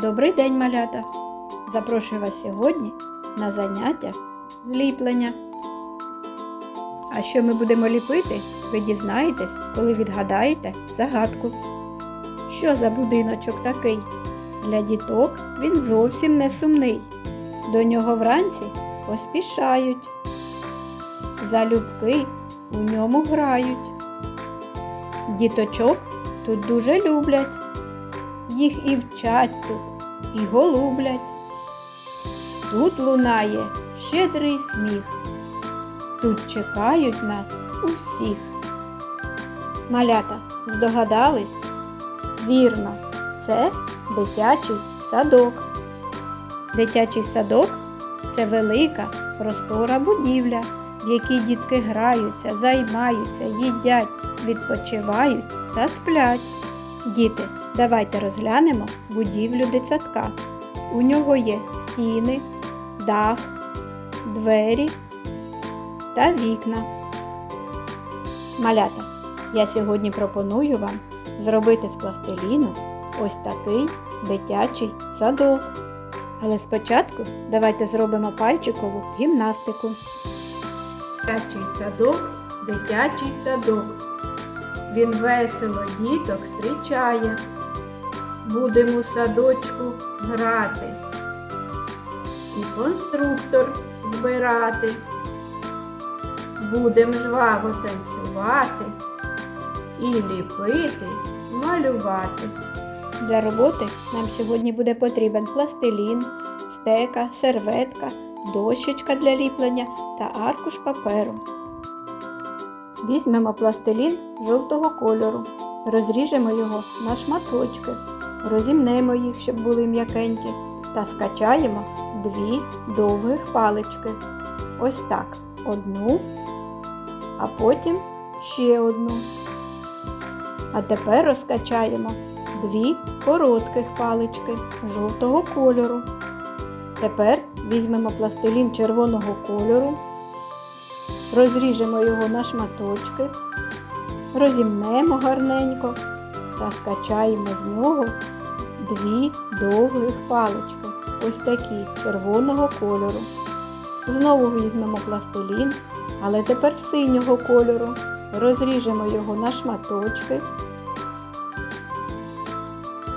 Добрий день, малята! Запрошую вас сьогодні на заняття з ліплення. А що ми будемо ліпити, ви дізнаєтесь, коли відгадаєте загадку. Що за будиночок такий? Для діток він зовсім не сумний. До нього вранці поспішають. Залюбки у ньому грають. Діточок тут дуже люблять. Їх і вчать тут, і голублять. Тут лунає щедрий сміх. Тут чекають нас усіх. Малята, здогадались? Вірно, це дитячий садок. Дитячий садок це велика простора будівля, в якій дітки граються, займаються, їдять, відпочивають та сплять. Діти, давайте розглянемо будівлю дитсадка. У нього є стіни, дах, двері та вікна. Малята, я сьогодні пропоную вам зробити з пластиліну ось такий дитячий садок. Але спочатку давайте зробимо пальчикову гімнастику. Дитячий садок, дитячий садок. Він весело діток зустрічає. Будемо у садочку грати. І конструктор збирати. Будем жваво танцювати і ліпити, малювати. Для роботи нам сьогодні буде потрібен пластилін, стека, серветка, дощечка для ліплення та аркуш паперу. Візьмемо пластилін жовтого кольору, розріжемо його на шматочки, розімнемо їх, щоб були м'якенькі, та скачаємо дві довгих палички. Ось так. Одну, а потім ще одну. А тепер розкачаємо дві коротких палички жовтого кольору. Тепер візьмемо пластилін червоного кольору, розріжемо його на шматочки, розімнемо гарненько та скачаємо з нього дві довгих палички, ось такі червоного кольору. Знову візьмемо пластилін, але тепер синього кольору. Розріжемо його на шматочки,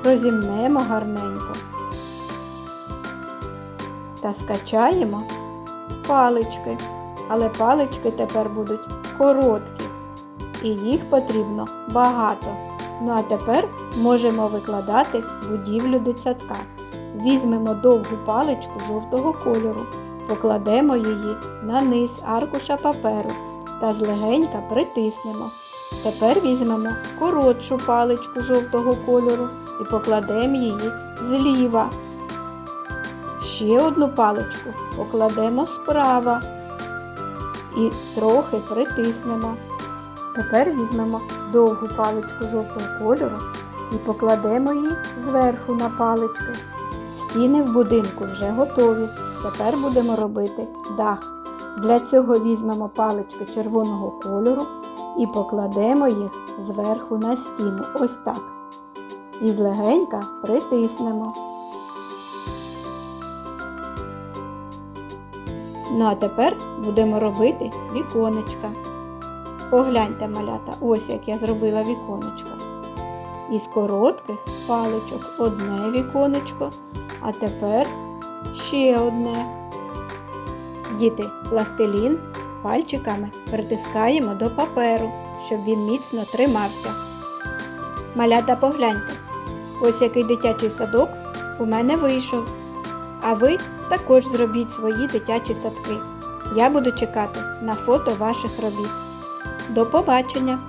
розімнемо гарненько та скачаємо палички. Але палички тепер будуть короткі, і їх потрібно багато. Ну а тепер можемо викладати будівлю дитсадка. Візьмемо довгу паличку жовтого кольору, покладемо її на низ аркуша паперу та злегенька притиснемо. Тепер візьмемо коротшу паличку жовтого кольору і покладемо її зліва. Ще одну паличку покладемо справа і трохи притиснемо. Тепер візьмемо довгу паличку жовтого кольору і покладемо її зверху на палички. Стіни в будинку вже готові. Тепер будемо робити дах. Для цього візьмемо палички червоного кольору і покладемо їх зверху на стіну. Ось так. І злегенька притиснемо. Ну а тепер будемо робити віконечка. Погляньте, малята, ось як я зробила віконечко. Із коротких паличок одне віконечко, а тепер ще одне. Діти, пластилін пальчиками притискаємо до паперу, щоб він міцно тримався. Малята, погляньте, ось який дитячий садок у мене вийшов. А ви також зробіть свої дитячі садки. Я буду чекати на фото ваших робіт. До побачення!